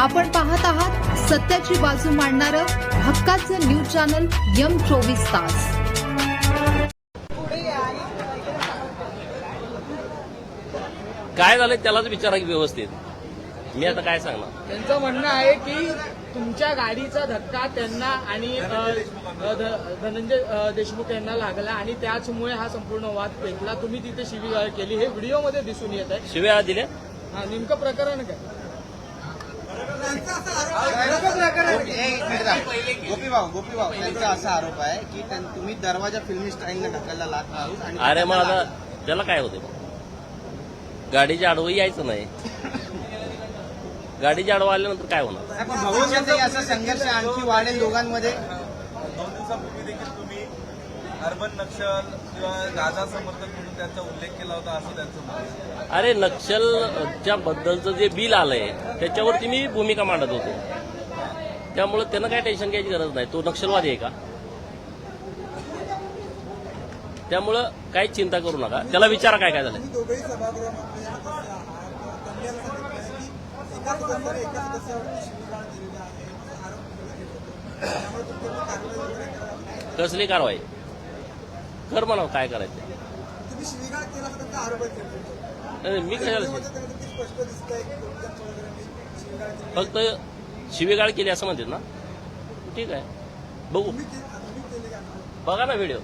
आपण पाहत आहात सत्याची बाजू मांडणारं हक्काचं न्यूज चॅनल यम चोवीस तास. काय झालं त्यालाच विचारा की व्यवस्थित. मी आता काय सांगणार? त्यांचं म्हणणं आहे की तुमच्या गाडीचा धक्का त्यांना आणि अ, अ, ध- धनंजय अ, देशमुख यांना लागला आणि त्याचमुळे हा संपूर्ण वाद पेटला. तुम्ही तिथे शिवीगाळ केली. हे व्हिडिओमध्ये दिसून येत आहे. शिव्या दिल्या? हा नेमकं प्रकरण काय? गोपी भाऊ गोपी भाऊ त्यांचा असा आरोप आहे की तुम्ही दरवाजा फिल्मी स्टाईलने ढकलला लागला आणि अरे मग आता त्याला काय होते गाडीच्या आडवं यायचं नाही. गाडीच्या आडवं आल्यानंतर काय होणार? असा संघर्ष आणखी वाढेल दोघांमध्ये. अर्बन नक्षल किंवा गाजा समर्थक म्हणून त्यांचा उल्लेख केला होता असं त्यांचं. अरे नक्षलच्या बद्दलचं जे बिल आलंय त्याच्यावरती मी भूमिका मांडत होतो. त्यामुळे त्यानं काय टेन्शन घ्यायची गरज नाही. तो नक्षलवादी आहे का? त्यामुळं काही चिंता करू नका. त्याला विचारा काय काय झालं कसली कारवाई? कर म्हणा काय करायचं? तुम्ही शिवीगाळ केला असा त्यांचा आरोप आहे त्यांच्यावर. नाही, मी कशाला व्हिडिओमध्ये त्यांना किती स्पष्ट दिसत आहे की दोघीजण वगैरे शिवीगाळ केली. फक्त शिवेगाळ केली असं म्हणतात ना? ठीक आहे. बघू. तुम्ही के- तुम्ही केले का? बघा ना व्हिडिओ.